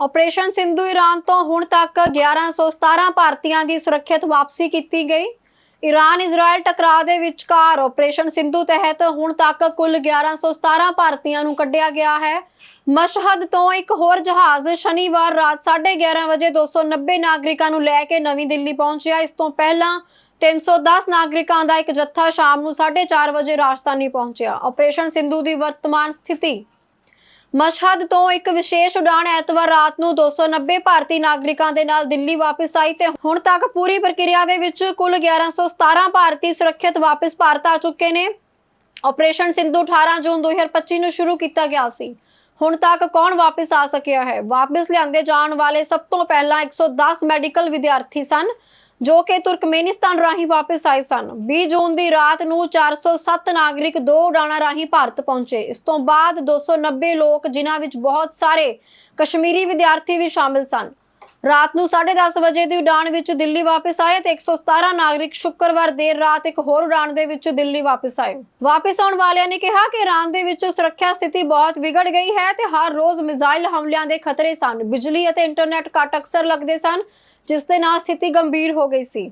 Operation Sindhu Iran ਤੋਂ ਹੁਣ ਤੱਕ 1117 ਭਾਰਤੀਆਂ ਦੀ ਸੁਰੱਖਿਅਤ ਵਾਪਸੀ ਕੀਤੀ ਗਈ। ਈਰਾਨ ਇਜ਼ਰਾਈਲ ਟਕਰਾਅ ਦੇ ਵਿਚਕਾਰ ਆਪਰੇਸ਼ਨ ਸਿੰਧੂ ਤਹਿਤ ਹੁਣ ਤੱਕ ਕੁੱਲ 1117 ਭਾਰਤੀਆਂ ਨੂੰ ਕੱਢਿਆ ਗਿਆ ਹੈ। ਮਸ਼ਹਦ ਤੋਂ ਇੱਕ ਹੋਰ ਜਹਾਜ਼ ਸ਼ਨੀਵਾਰ ਰਾਤ 11:30 ਵਜੇ 290 ਨਾਗਰਿਕਾਂ ਨੂੰ ਲੈ ਕੇ ਨਵੀਂ ਦਿੱਲੀ ਪਹੁੰਚਿਆ। ਇਸ ਤੋਂ ਪਹਿਲਾਂ 310 ਨਾਗਰਿਕਾਂ ਦਾ ਇੱਕ ਜੱਥਾ ਸ਼ਾਮ ਨੂੰ 4:30 ਵਜੇ ਰਾਜਧਾਨੀ ਪਹੁੰਚਿਆ। ਆਪਰੇਸ਼ਨ ਸਿੰਧੂ ਦੀ ਵਰਤਮਾਨ ਸਥਿਤੀ ਮਸ਼ਹਦ ਤੋਂ ਇੱਕ ਵਿਸ਼ੇਸ਼ ਉਡਾਣ ਐਤਵਾਰ ਰਾਤ ਨੂੰ 290 ਭਾਰਤੀ ਨਾਗਰਿਕਾਂ ਦੇ ਨਾਲ ਦਿੱਲੀ ਵਾਪਸ ਆਈ ਤੇ ਹੁਣ ਤੱਕ ਪੂਰੀ ਪ੍ਰਕਿਰਿਆ ਦੇ ਵਿੱਚ ਕੁੱਲ 1117 ਭਾਰਤੀ ਸੁਰੱਖਿਅਤ ਵਾਪਸ ਭਾਰਤ ਆ ਚੁੱਕੇ ਨੇ। ਆਪਰੇਸ਼ਨ ਸਿੰਧੂ 18 ਜੂਨ 2025 ਨੂੰ ਸ਼ੁਰੂ ਕੀਤਾ ਗਿਆ ਸੀ। ਹੁਣ ਤੱਕ ਕੌਣ ਵਾਪਸ ਆ ਸਕਿਆ ਹੈ? ਵਾਪਸ ਲਿਆਂਦੇ ਜਾਣ ਵਾਲੇ ਸਭ ਤੋਂ ਪਹਿਲਾਂ 110 ਮੈਡੀਕਲ ਵਿਦਿਆਰਥੀ ਸਨ। ਜੋ ਕਿ ਤੁਰਕਮੇਨਿਸਤਾਨ ਰਾਹੀਂ ਵਾਪਸ ਆਏ ਸਨ। 20 ਜੂਨ ਦੀ ਰਾਤ ਨੂੰ 407 ਨਾਗਰਿਕ ਦੋ ਉਡਾਣਾਂ ਰਾਹੀਂ ਭਾਰਤ ਪਹੁੰਚੇ। ਇਸ ਤੋਂ ਬਾਅਦ 290 ਲੋਕ, ਜਿਨ੍ਹਾਂ ਵਿੱਚ ਬਹੁਤ ਸਾਰੇ ਕਸ਼ਮੀਰੀ ਵਿਦਿਆਰਥੀ ਵੀ ਸ਼ਾਮਿਲ ਸਨ। ਰਾਤ ਨੂੰ 10:30 ਵਜੇ ਦੀ ਉਡਾਣ ਵਿੱਚ ਦਿੱਲੀ ਵਾਪਸ ਆਏ ਤੇ 117 ਨਾਗਰਿਕ ਸ਼ੁੱਕਰਵਾਰ ਦੇਰ ਰਾਤ ਇੱਕ ਹੋਰ ਉਡਾਣ ਦੇ ਵਿੱਚ ਦਿੱਲੀ ਵਾਪਸ ਆਏ। ਵਾਪਸ ਆਉਣ ਵਾਲਿਆਂ ਨੇ ਕਿਹਾ ਕਿ ਇਰਾਨ ਦੇ ਵਿੱਚ ਸੁਰੱਖਿਆ ਸਥਿਤੀ ਬਹੁਤ ਵਿਗੜ ਗਈ ਹੈ ਤੇ ਹਰ ਰੋਜ਼ ਮਿਜ਼ਾਈਲ ਹਮਲਿਆਂ ਦੇ ਖਤਰੇ ਸਨ। ਬਿਜਲੀ ਅਤੇ ਇੰਟਰਨੈਟ ਕੱਟ ਅਕਸਰ ਲੱਗਦੇ ਸਨ, ਜਿਸ ਦੇ ਨਾਲ ਸਥਿਤੀ ਗੰਭੀਰ ਹੋ ਗਈ ਸੀ।